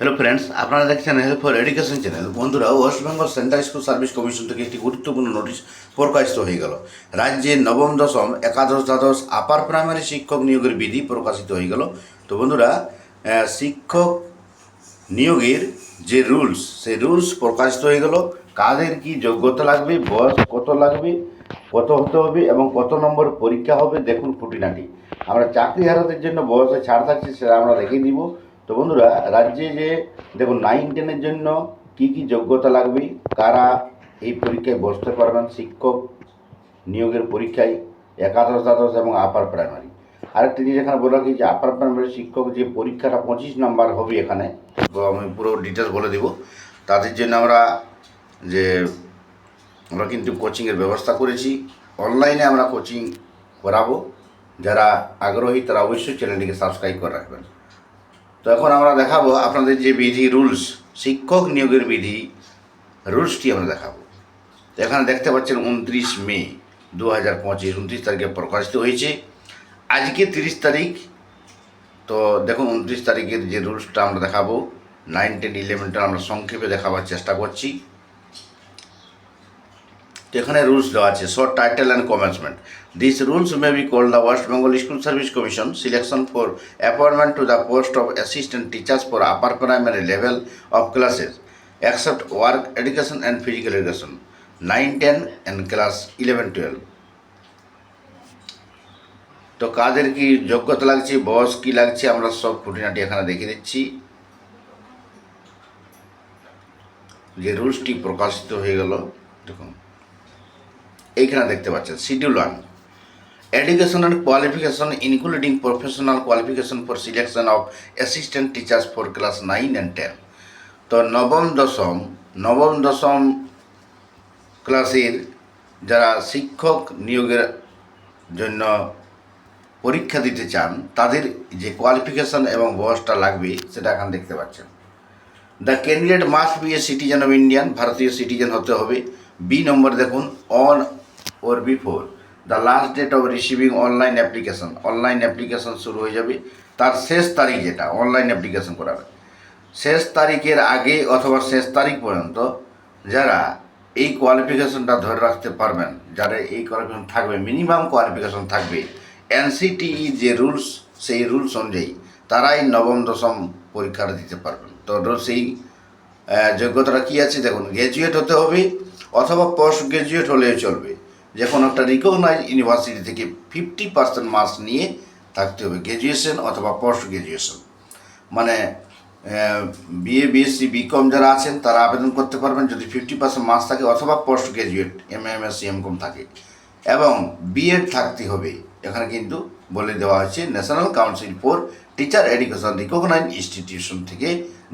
Hello friends আপনারা দেখছেন help for education channel বন্ধুরা West Bengal central school service commission থেকে একটি গুরুত্বপূর্ণ নোটিশ প্রকাশিত হয়ে গেল। রাজ্যে নবম, দশম, একাদশ, দ্বাদশ আপার প্রাইমারি শিক্ষক নিয়োগের বিধি প্রকাশিত হয়ে গেল। তো বন্ধুরা শিক্ষক নিয়োগের যে রুলস সেই রুলস প্রকাশিত হয়ে গেল। কাদের কি যোগ্যতা লাগবে, বয়স কত লাগবে, কত হতে হবে এবং কত নম্বর পরীক্ষা হবে, দেখুন খুঁটিনাটি। আমরা চাকরি হারাতের জন্য বয়সে ছাড় থাকছে, সেটা আমরা রেখে দিব তো বন্ধুরা, রাজ্যে যে দেখুন নাইন টেনের জন্য কি কি যোগ্যতা লাগবে, কারা এই পরীক্ষায় বসতে পারবেন, শিক্ষক নিয়োগের পরীক্ষায়, একাদশ, দ্বাদশ এবং আপার প্রাইমারি আরেকটি জিনিস এখানে বলে রাখি যে আপার প্রাইমারি শিক্ষক যে পরীক্ষাটা পঁচিশ নাম্বার হবে এখানে আমি পুরো ডিটেলস বলে দিব। তাদের জন্য আমরা যে, আমরা কিন্তু কোচিংয়ের ব্যবস্থা করেছি। অনলাইনে আমরা কোচিং করাবো। যারা আগ্রহী, তারা অবশ্যই চ্যানেলটিকে সাবস্ক্রাইব করে রাখবেন। তো এখন আমরা দেখাবো আপনাদের যে বিধি রুলস, শিক্ষক নিয়োগের বিধি রুলসটি আমরা দেখাবো। তো এখানে দেখতে পাচ্ছেন উনত্রিশ মে দু হাজার পঁচিশ, উনত্রিশ তারিখে প্রকাশিত হয়েছে। আজকে তিরিশ তারিখ, তো দেখুন উনত্রিশ তারিখের যে রুলসটা আমরা দেখাবো, নাইন, টেন, ইলেভেনটা আমরা সংক্ষেপে দেখাবার চেষ্টা করছি। তো এখানে রুলস দেওয়া আছে, short title and commencement. This rules may be called the West Bengal school service commission selection for appointment to the post of assistant teachers for upper primary level of classes except work, education and physical education 9 10 and class 11 12 তো কাদের কি যোগ্যতা লাগছে, বয়স কি লাগছে, আমরা সব খুঁটিনাটি এখানে দেখে দিচ্ছি। যে রুলসটি প্রকাশিত হয়ে গেল, দেখুন। এইখানে দেখতে পাচ্ছেন schedule one education and qualification including professional qualification for selection of assistant teachers for class nine and ten তো নবম, দশম নবম, দশম ক্লাসের যারা শিক্ষক নিয়োগের জন্য পরীক্ষা দিতে চান, তাদের যে কোয়ালিফিকেশন এবং বয়সটা লাগবে, সেটা এখন দেখতে পাচ্ছেন। The candidate must be a citizen of Indian ভারতীয় সিটিজেন হতে হবে। বি নম্বর দেখুন on or before the last date of receiving online application online application শুরু হয়ে যাবে। তার শেষ তারিখ যেটা অনলাইন অ্যাপ্লিকেশন করাবে। শেষ তারিখের আগে অথবা শেষ তারিখ পর্যন্ত যারা এই কোয়ালিফিকেশনটা ধরে রাখতে পারবেন, যারা এই কোয়ালিফিকেশন থাকবে মিনিমাম কোয়ালিফিকেশন থাকবে এনসিটিই যে রুলস সেই রুলস অনুযায়ী তারাই নবম, দশম পরীক্ষাটা দিতে পারবেন। তো সেই যোগ্যতাটা কী আছে? দেখুন গ্র্যাজুয়েট হতে হবে অথবা পোস্ট গ্র্যাজুয়েট হলেও চলবে। যে কোনো একটা রিকগনাইজ ইউনিভার্সিটি থেকে ফিফটি পার্সেন্ট মার্কস নিয়ে থাকতে হবে গ্র্যাজুয়েশন অথবা পোস্ট গ্র্যাজুয়েশন মানে বিএ বিএসসি বিকম যারা আছেন, তারা আবেদন করতে পারবেন যদি ফিফটি পার্সেন্ট মার্কস থাকে অথবা post graduate M M S M com থাকে। এবং বিএড থাকতে হবে, এখানে কিন্তু বলে দেওয়া হয়েছে national council for teacher education recognise institution থেকে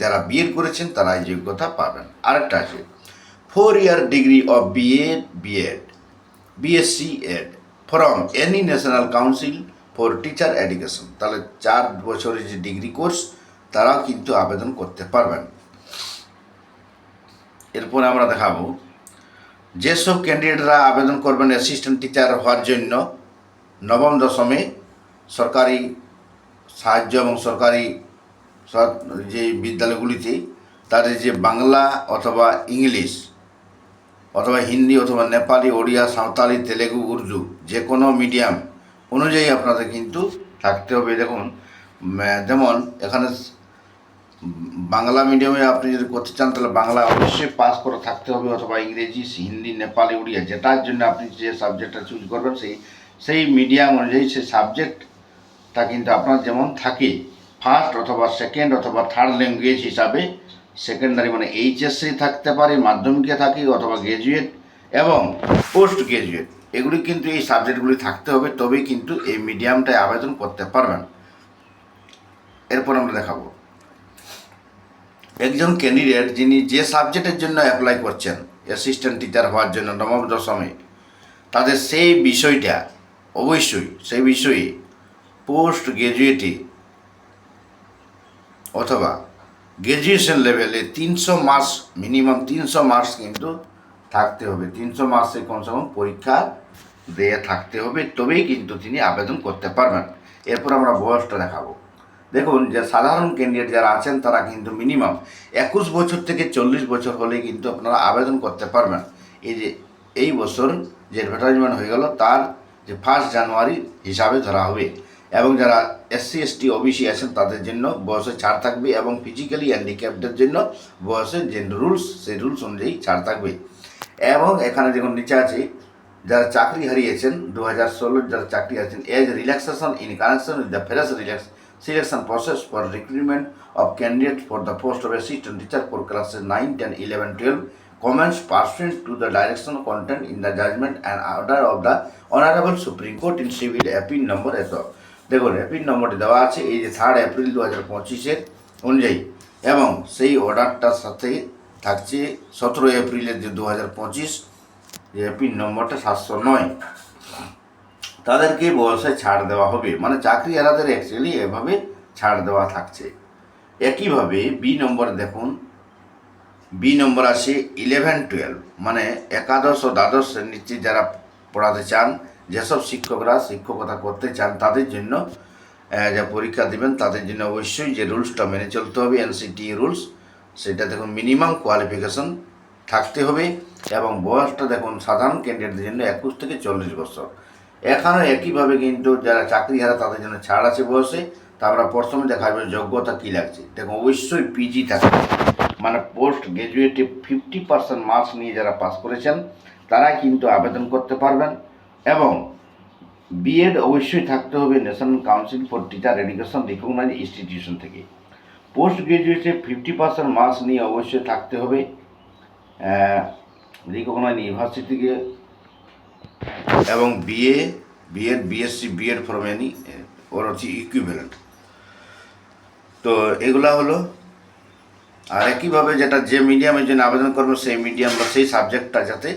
যারা বিএড করেছেন, তারা এই যোগ্যতা পাবেন। আরেকটা আছে four year degree of BEd BEd BSc Ed from any national council for teacher education তাহলে চার বছরের যে ডিগ্রি কোর্স তারাও কিন্তু আবেদন করতে পারবেন। এরপরে আমরা দেখাবো, যেসব ক্যান্ডিডেটরা আবেদন করবেন অ্যাসিস্ট্যান্ট টিচার হওয়ার জন্য, নবম দশমে সরকারি সাহায্য এবং সরকারি সর- যে বিদ্যালয়গুলিতে তাদের যে বাংলা অথবা ইংলিশ অথবা হিন্দি অথবা নেপালি, ওড়িয়া, সাঁওতালি, তেলেগু, উর্দু যে কোনো মিডিয়াম অনুযায়ী আপনাদের কিন্তু থাকতে হবে। দেখুন যেমন এখানে বাংলা মিডিয়ামে আপনি যদি করতে চান, তাহলে বাংলা অবশ্যই পাস করে থাকতে হবে, অথবা ইংরেজি, হিন্দি, নেপালি, উড়িয়া, যেটার জন্য আপনি যে সাবজেক্টটা চুজ করবেন, সেই সেই মিডিয়াম অনুযায়ী সেই সাবজেক্টটা কিন্তু আপনার যেমন থাকে ফার্স্ট অথবা সেকেন্ড অথবা থার্ড ল্যাঙ্গুয়েজ হিসাবে সেকেন্ডারি মানে এইচএসসি থাকতে পারি, মাধ্যমিকে থাকি অথবা গ্র্যাজুয়েট এবং পোস্ট গ্র্যাজুয়েট এগুলি কিন্তু এই সাবজেক্টগুলি থাকতে হবে, তবেই কিন্তু এই মিডিয়ামটায় আবেদন করতে পারবেন। এরপর আমরা দেখাবো। একজন ক্যান্ডিডেট যিনি যে সাবজেক্টের জন্য অ্যাপ্লাই করছেন অ্যাসিস্ট্যান্ট টিচার হওয়ার জন্য, নবম, দশমে, তাদের সেই বিষয়টা, অবশ্যই সেই বিষয়ে পোস্ট গ্র্যাজুয়েটে অথবা গ্র্যাজুয়েশন লেভেলে তিনশো মার্কস মিনিমাম তিনশো মার্কস কিন্তু থাকতে হবে। তিনশো মার্কসে কমসে কম পরীক্ষা দিয়ে থাকতে হবে, তবেই কিন্তু তিনি আবেদন করতে পারবেন। এরপর আমরা বয়সটা দেখাবো। দেখুন যে সাধারণ ক্যান্ডিডেট যারা আছেন, তারা কিন্তু মিনিমাম একুশ বছর থেকে চল্লিশ বছর হলে কিন্তু আপনারা আবেদন করতে পারবেন। এই যে, এই বছর যে অ্যাডভার্টাইজমেন্ট হয়ে গেল, তার যে ফার্স্ট জানুয়ারি হিসাবে ধরা হবে। এবং যারা এসসি এসটি ওবিসি আছেন, তাদের জন্য বয়সে ছাড় থাকবে এবং ফিজিক্যালি হ্যান্ডিক্যাপদের জন্য বয়সের যে রুলস সেই রুলস অনুযায়ী ছাড় থাকবে। এবং এখানে যখন নিচে আছে, যারা চাকরি হারিয়েছেন দু হাজার ষোলোর যারা চাকরি হারিয়েছেন, age relaxation in connection with the ferrous relax selection process for recruitment of candidate for the post of assistant teacher for classes nine ten eleven twelve comments pursuant to the direction content in the judgment and order of the Honorable Supreme Court in civil appeal number এত দেখুন appeal নম্বরটি দেওয়া আছে, এই যে third April দু হাজার পঁচিশের অনুযায়ী। এবং সেই অর্ডারটার সাথে থাকছে সতেরো এপ্রিলের যে দু হাজার পঁচিশ, যে নম্বরটা সাতশো নয়। তাদেরকে বয়সে ছাড় দেওয়া হবে। মানে চাকরি এরাদের অ্যাকচুয়ালি এভাবে ছাড় দেওয়া থাকছে। একইভাবে বি নম্বর দেখুন বি নম্বর আছে ইলেভেন টুয়েলভ মানে একাদশ ও দ্বাদশ শ্রেণীতে যারা পড়াতে চান যেসব শিক্ষকরা শিক্ষকতা করতে চান তাদের জন্য যা পরীক্ষা দেবেন তাদের জন্য অবশ্যই যে রুলসটা মেনে চলতে হবে, এনসিটি রুলস, সেটা দেখুন মিনিমাম কোয়ালিফিকেশন থাকতে হবে এবং বয়সটা দেখুন সাধারণ ক্যান্ডিডেটদের জন্য একুশ থেকে চল্লিশ বছর। এখানে একইভাবে কিন্তু যারা চাকরি হারা তাদের জন্য ছাড় আছে বয়সে, তা আমরা প্রথমে দেখাবে যোগ্যতা কী লাগছে। দেখুন অবশ্যই পিজি থাকবে। মানে পোস্ট গ্র্যাজুয়েটে ফিফটি পার্সেন্ট মার্কস নিয়ে যারা পাস করেছেন তারা কিন্তু আবেদন করতে পারবেন। এবং বিএড অবশ্যই থাকতে হবে national council for teacher education recognise institution থেকে। পোস্ট গ্রাজুয়েটে ফিফটি পার্সেন্ট মার্কস নিয়ে অবশ্যই থাকতে হবে রিকগনাইজ ইউনিভার্সিটি থেকে এবং BA BEd BSc BEd from any or হচ্ছে ইকুইভ্যালেন্ট তো এগুলা হলো। আর একইভাবে যেটা যে মিডিয়ামের জন্য আবেদন করবে, সেই মিডিয়াম বা সেই সাবজেক্টটা যাতে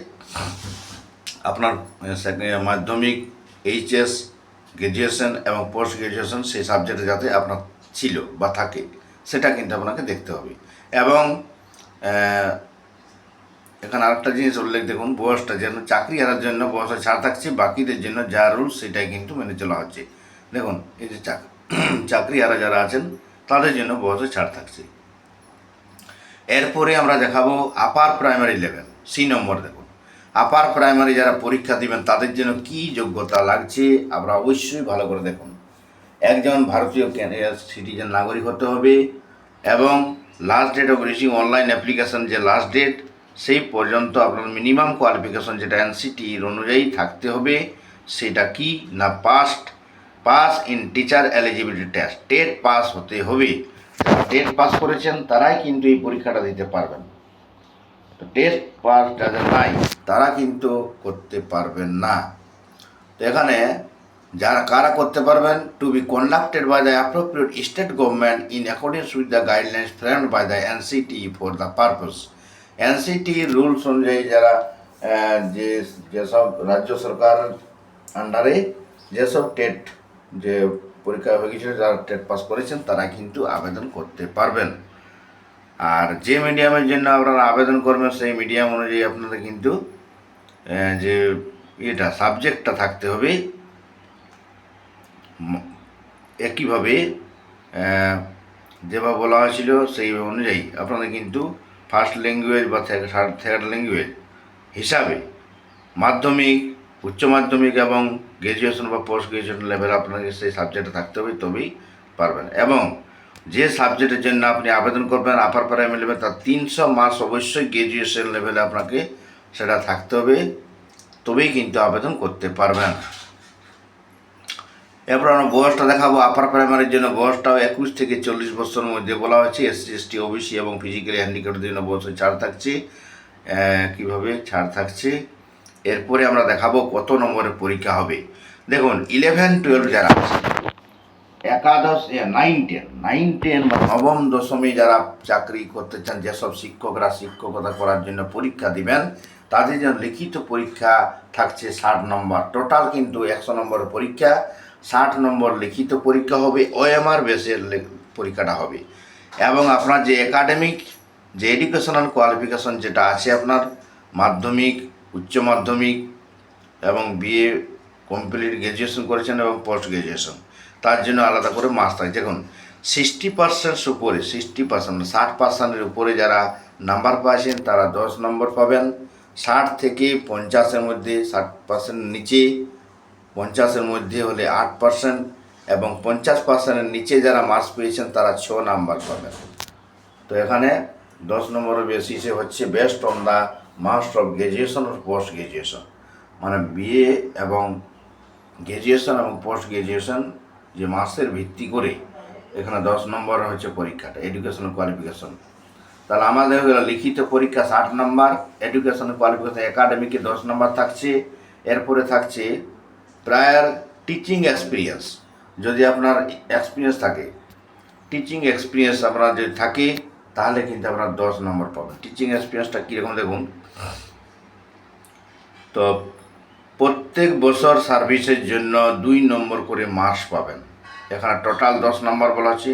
আপনার মাধ্যমিক, এইচএস গ্র্যাজুয়েশন এবং পোস্ট গ্র্যাজুয়েশন সেই সাবজেক্টে যাতে আপনার ছিল বা থাকে, সেটা কিন্তু আপনাকে দেখতে হবে। এবং এখানে আরেকটা জিনিস উল্লেখ দেখুন, বয়সটা যেন, চাকরি হারার জন্য বয়সে ছাড় থাকছে, বাকিদের জন্য যা রুলস সেটাই কিন্তু মেনে চলা হচ্ছে। দেখুন, এই যে চাক- চাকরি হারা যারা আছেন, তাদের জন্য বয়সে ছাড় থাকছে। এরপরে আমরা দেখাবো upper primary level C number দেখুন। আপার প্রাইমারি যারা পরীক্ষা দিবেন, তাদের জন্য কি যোগ্যতা লাগছে? আমরা অবশ্যই ভালো করে দেখুন। একজন ভারতীয় সিটিজেন নাগরিক হতে হবে এবং last date of receive online application যে লাস্ট ডেট সেই পর্যন্ত আপনার মিনিমাম কোয়ালিফিকেশন যেটা এনসিটির অনুযায়ী থাকতে হবে, সেটা কি না past pass in teacher eligibility test TET pass হতে হবে। টেট পাস করেছেন, তারাই কিন্তু এই পরীক্ষাটা দিতে পারবেন। টেস্ট পাস যাদের নাই তারা কিন্তু করতে পারবেন না। তো এখানে যারা, কারা করতে পারবেন? To be conducted by the appropriate state government in accordance with the guidelines framed by the NCT for the purpose NCT rules অনুযায়ী যারা যে, যেসব রাজ্য সরকার আন্ডারে যেসব টেট, যে পরীক্ষা হয়ে গেছিল যারা টেট পাস করেছেন, তারা কিন্তু আবেদন করতে পারবেন। আর যে মিডিয়ামের জন্য আপনারা আবেদন করবেন, সেই মিডিয়াম অনুযায়ী আপনাদের কিন্তু যে এটা সাবজেক্টটা থাকতে হবে। একইভাবে যেভাবে বলা হয়েছিল, সেই অনুযায়ী আপনাদের কিন্তু ফার্স্ট ল্যাঙ্গুয়েজ বা থার্ড ল্যাঙ্গুয়েজ হিসাবে মাধ্যমিক, উচ্চ মাধ্যমিক এবং গ্র্যাজুয়েশন বা পোস্ট গ্র্যাজুয়েশন লেভেল আপনাকে সেই সাবজেক্টে থাকতে হবে, তবেই পারবেন। এবং যে সাবজেক্টের জন্য আপনি আবেদন করবেন আপার প্রাইমারি লেভেল তার তিনশো মাস অবশ্যই গ্র্যাজুয়েশন লেভেলে আপনাকে সেটা থাকতে হবে। তবেই কিন্তু আবেদন করতে পারবেন। এরপর আমরা বয়সটা দেখাবো। আপার প্রাইমারির জন্য বয়সটাও একুশ থেকে চল্লিশ বছরের মধ্যে বলা হয়েছে। এস এসসি এসটি ওবিসি এবং ফিজিক্যালি হ্যান্ডিক্যাপের জন্য বয়সে ছাড় থাকছে। কীভাবে ছাড় থাকছে? এরপরে আমরা দেখাবো কত নম্বরের পরীক্ষা হবে। দেখুন ইলেভেন টুয়েলভ যারা আছে একাদশ নাইন টেন নাইন টেন বা নবম দশমী যারা চাকরি করতে চান, যেসব শিক্ষকরা শিক্ষকতা করার জন্য পরীক্ষা দিবেন, তাদের জন্য লিখিত পরীক্ষা থাকছে ষাট নম্বর। টোটাল কিন্তু একশো নম্বরের পরীক্ষা, ষাট নম্বর লিখিত পরীক্ষা হবে ওএমআর বেসের পরীক্ষাটা হবে। এবং আপনার যে একাডেমিক যে এডুকেশনাল কোয়ালিফিকেশন যেটা আছে আপনার, মাধ্যমিক, উচ্চ মাধ্যমিক এবং বিএ কমপ্লিট গ্র্যাজুয়েশন করেছেন এবং পোস্ট গ্র্যাজুয়েশন তার জন্য আলাদা করে মাস থাকে। দেখুন সিক্সটি পার্সেন্ট উপরে সিক্সটি পার্সেন্ট ষাট পার্সেন্টের উপরে যারা নাম্বার পাচ্ছেন তারা দশ নম্বর পাবেন। ষাট থেকে পঞ্চাশের মধ্যে, ষাট পার্সেন্ট নিচে পঞ্চাশের মধ্যে হলে আট পার্সেন্ট এবং পঞ্চাশ পার্সেন্টের নিচে যারা মার্কস পেয়েছেন, তারা ছ নাম্বার পাবেন। তো এখানে দশ নম্বরের বেসিসে হচ্ছে বেস্ট অন দ্য মাস্ট অফ গ্র্যাজুয়েশন ও পোস্ট গ্র্যাজুয়েশন মানে বিএ এবং গ্র্যাজুয়েশন এবং পোস্ট গ্র্যাজুয়েশন যে মাসের ভিত্তি করে এখানে দশ নম্বর হচ্ছে পরীক্ষাটা এডুকেশন কোয়ালিফিকেশন তাহলে আমাদের হলো লিখিত পরীক্ষা ষাট নম্বর এডুকেশন কোয়ালিফিকেশন একাডেমিকে দশ নম্বর থাকছে, এরপরে থাকছে প্রায়ার টিচিং এক্সপিরিয়েন্স যদি আপনার এক্সপিরিয়েন্স থাকে টিচিং এক্সপিরিয়েন্স আপনার যদি থাকে, তাহলে কিন্তু আপনার দশ নম্বর পাবেন। টিচিং এক্সপিরিয়েন্সটা কীরকম দেখুন? তো প্রত্যেক বছর সার্ভিসের জন্য দুই নম্বর করে মার্কস পাবেন। এখানে টোটাল দশ নম্বর বলা হচ্ছে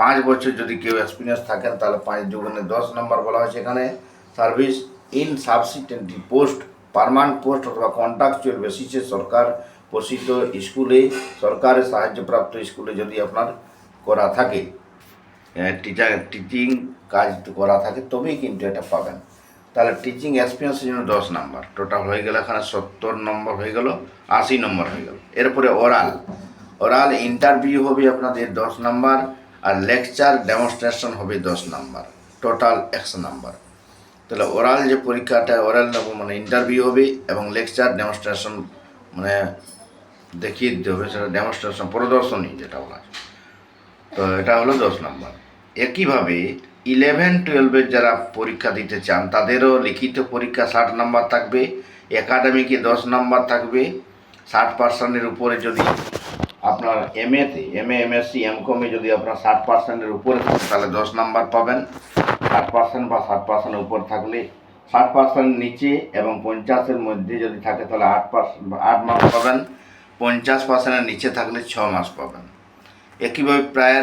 পাঁচ বছর যদি কেউ এক্সপিরিয়েন্স থাকেন, তাহলে পাঁচ দুগুণে দশ নম্বর বলা হয়েছে এখানে। Service in substantive post permanent post অথবা কন্ট্রাকচুয়াল বেসিসে সরকার পোষিত স্কুলে সরকারের সাহায্যপ্রাপ্ত স্কুলে যদি আপনার করা থাকে। টিচার টিচিং কাজ করা থাকে, তবেই কিন্তু এটা পাবেন। তাহলে টিচিং এক্সপিরিয়েন্সের জন্য দশ নাম্বার টোটাল হয়ে গেল এখানে সত্তর নম্বর হয়ে গেল, আশি নম্বর হয়ে গেল। এরপরে ওরাল ওরাল ইন্টারভিউ হবে আপনাদের দশ নাম্বার আর লেকচার ডেমনস্ট্রেশন হবে দশ নাম্বার টোটাল একশো নাম্বার তাহলে ওরাল যে পরীক্ষাটা ওরাল মানে ইন্টারভিউ হবে এবং লেকচার ডেমনস্ট্রেশন মানে দেখিয়ে দিতে হবে, সেটা ডেমনস্ট্রেশন প্রদর্শনী যেটা বলা তো এটা হলো দশ নম্বর একইভাবে ইলেভেন টুয়েলভের যারা পরীক্ষা দিতে চান, তাদেরও লিখিত পরীক্ষা ষাট নাম্বার থাকবে, একাডেমিকে দশ নাম্বার থাকবে, ষাট পার্সেন্টের উপরে যদি আপনার এম এতে এম এ এমএসসি এম কমে যদি আপনার ষাট পার্সেন্টের উপরে থাকে, তাহলে দশ নাম্বার পাবেন। ষাট পার্সেন্ট বা ষাট পার্সেন্টের উপর থাকলে ষাট পার্সেন্ট নিচে এবং পঞ্চাশের মধ্যে যদি থাকে, তাহলে আট পার্সেন্ট আট মাস পাবেন। পঞ্চাশ পার্সেন্টের নিচে থাকলে ছ মাস পাবেন। একইভাবে প্রায়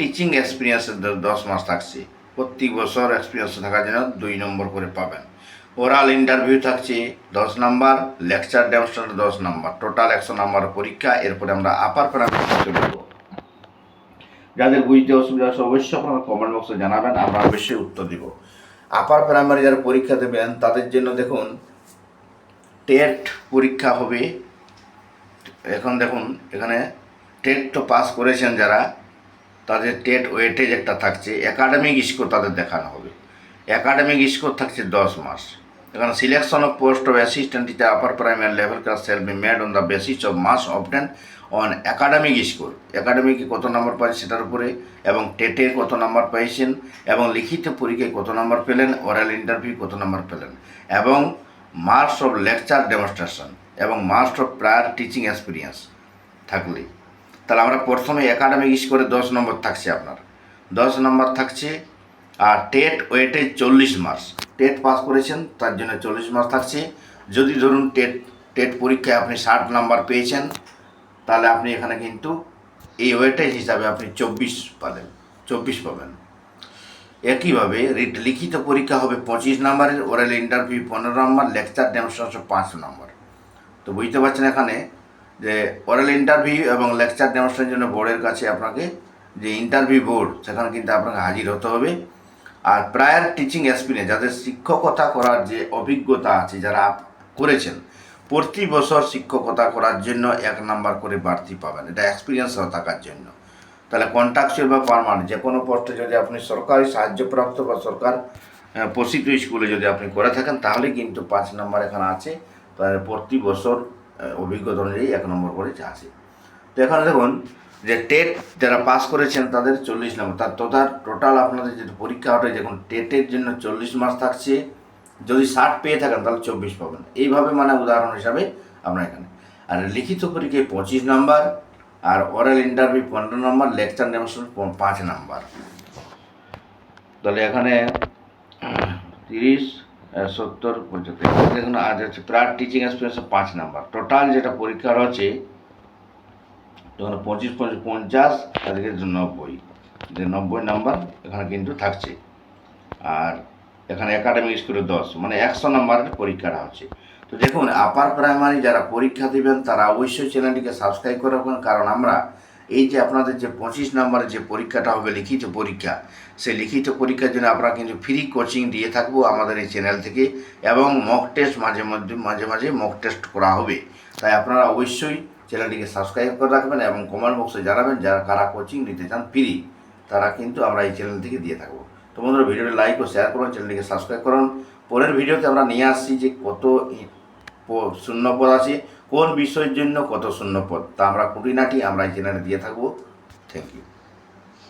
টিচিং এক্সপিরিয়েন্সের দ- দশ মাস থাকছে। প্রত্যেক বছর এক্সপিরিয়েন্স থাকার জন্য দুই নম্বর করে পাবেন। ওরাল ইন্টারভিউ থাকছে দশ নাম্বার লেকচার ডেমস্ট্রেশন দশ নাম্বার। টোটাল একশো নাম্বার পরীক্ষা, এরপরে আমরা আপার প্রাইমারি চলে যাব। যাদের বুঝতে অসুবিধা আছে অবশ্যই আপনারা কমেন্ট বক্সে জানাবেন, আমরা অবশ্যই উত্তর দিব। আপার প্রাইমারি যারা পরীক্ষা দেবেন, তাদের জন্য দেখুন টেট পরীক্ষা হবে। এখন দেখুন, এখানে টেট তো পাস করেছেন যারা তাদের টেট ওয়েটেজ একটা থাকছে একাডেমিক স্কোর তাদের দেখানো হবে। একাডেমিক স্কোর থাকছে দশ মাস। এখানে selection of post of assistant teacher upper primary level class shall be made on the basis of marks obtained on academic score একাডেমিকে কত নম্বর পাই সেটার উপরে, এবং টেটে কত নম্বর পাইছেন, এবং লিখিত পরীক্ষায় কত নম্বর পেলেন ওরাল ইন্টারভিউ কত নম্বর পেলেন, এবং মার্কস অফ লেকচার ডেমনস্ট্রেশন এবং marks of prior teaching experience থাকলে। তাহলে আমরা প্রথমে একাডেমিক স্কোরে দশ নম্বর থাকছে আপনার। দশ নম্বর থাকছে, আর টেট ওয়েটে চল্লিশ মার্কস টেট পাস করেছেন, তার জন্য চল্লিশ মার্কস থাকছে। যদি ধরুন টেট টেট পরীক্ষায় আপনি ষাট নাম্বার পেয়েছেন, তাহলে আপনি এখানে কিন্তু এই ওয়েটেজ হিসাবে আপনি চব্বিশ পাবেন চব্বিশ পাবেন। একইভাবে রিট লিখিত পরীক্ষা হবে পঁচিশ নম্বরের ওরাল ইন্টারভিউ পনেরো নম্বর লেকচার ডেমনস্ট্রেশন পাঁচ নম্বর। তো বুঝতে পারছেন এখানে যে ওরাল ইন্টারভিউ এবং লেকচার ডেমনস্ট্রেশনের জন্য বোর্ডের কাছে আপনাকে যে ইন্টারভিউ বোর্ড সেখানে কিন্তু আপনাকে হাজির হতে হবে। আর প্রায়ার টিচিং এক্সপিরিয়েন্স যাদের শিক্ষকতা করার যে অভিজ্ঞতা আছে, যারা করেছেন, প্রতি বছর শিক্ষকতা করার জন্য এক নাম্বার করে বাড়তি পাবেন। এটা এক্সপিরিয়েন্স থাকার জন্য। তাহলে কন্ট্রাকচুয়াল বা পারমানেন্ট যে কোনো পোস্টে যদি আপনি সরকারি সাহায্যপ্রাপ্ত বা সরকার পোষিত স্কুলে যদি আপনি করে থাকেন, তাহলে কিন্তু পাঁচ নাম্বার এখানে আছে। তাহলে প্রতি বছর অভিজ্ঞতা অনুযায়ী এক নম্বর করে আছে। তো এখানে দেখুন যে টেট যারা পাস করেছেন, তাদের চল্লিশ নম্বর। তার টোটাল টোটাল আপনাদের যে পরীক্ষা ওঠে দেখুন টেটের জন্য চল্লিশ মার্কস থাকছে। যদি ষাট পেয়ে থাকেন, তাহলে চব্বিশ পাবেন। এইভাবে মানে উদাহরণ হিসাবে আপনার এখানে। আর লিখিত পরীক্ষায় পঁচিশ নাম্বার, আর ওরাল ইন্টারভিউ পনেরো নম্বর লেকচার ডেমনস্ট্রেশন পাঁচ নাম্বার। তাহলে এখানে তিরিশ সত্তর, পঁচাত্তর। দেখুন, আজ হচ্ছে প্রায় টিচিং এক্সপিরিয়েন্স পাঁচ নাম্বার। টোটাল যেটা পরীক্ষার হচ্ছে তখন পঁচিশ পঁচিশ, পঞ্চাশ তাদেরকে নব্বই। যে নব্বই নাম্বার, এখানে কিন্তু থাকছে। আর এখানে একাডেমিক স্কুলে দশ মানে একশো নাম্বারের পরীক্ষাটা হচ্ছে। তো দেখুন আপার প্রাইমারি যারা পরীক্ষা দেবেন, তারা অবশ্যই চ্যানেলটিকে সাবস্ক্রাইব করে রাখবেন কারণ আমরা এই যে আপনাদের যে পঁচিশ নম্বরের যে পরীক্ষাটা হবে, লিখিত পরীক্ষা, সেই লিখিত পরীক্ষার জন্য আমরা কিন্তু ফ্রি কোচিং দিয়ে থাকব আমাদের এই চ্যানেল থেকে এবং মক টেস্ট মাঝে মধ্যে, মাঝে মাঝে মক টেস্ট করা হবে। তাই আপনারা অবশ্যই চ্যানেলটিকে সাবস্ক্রাইব করে রাখবেন এবং কমেন্ট বক্সে জানাবেন যারা, কারা কোচিং নিতে চান ফ্রি তারা কিন্তু আমরা এই চ্যানেল থেকে দিয়ে থাকব। তো বন্ধুরা, ভিডিওটি লাইক ও শেয়ার করুন চ্যানেলটিকে সাবস্ক্রাইব করুন। পরের ভিডিওতে আমরা নিয়ে আসছি যে কত ই- প- শূন্যপদ আছে কোন বিষয়ের জন্য কত শূন্য পদ? তা আমরা খুঁটিনাটি আমরা চ্যানেলে দিয়ে থাকব। Thank you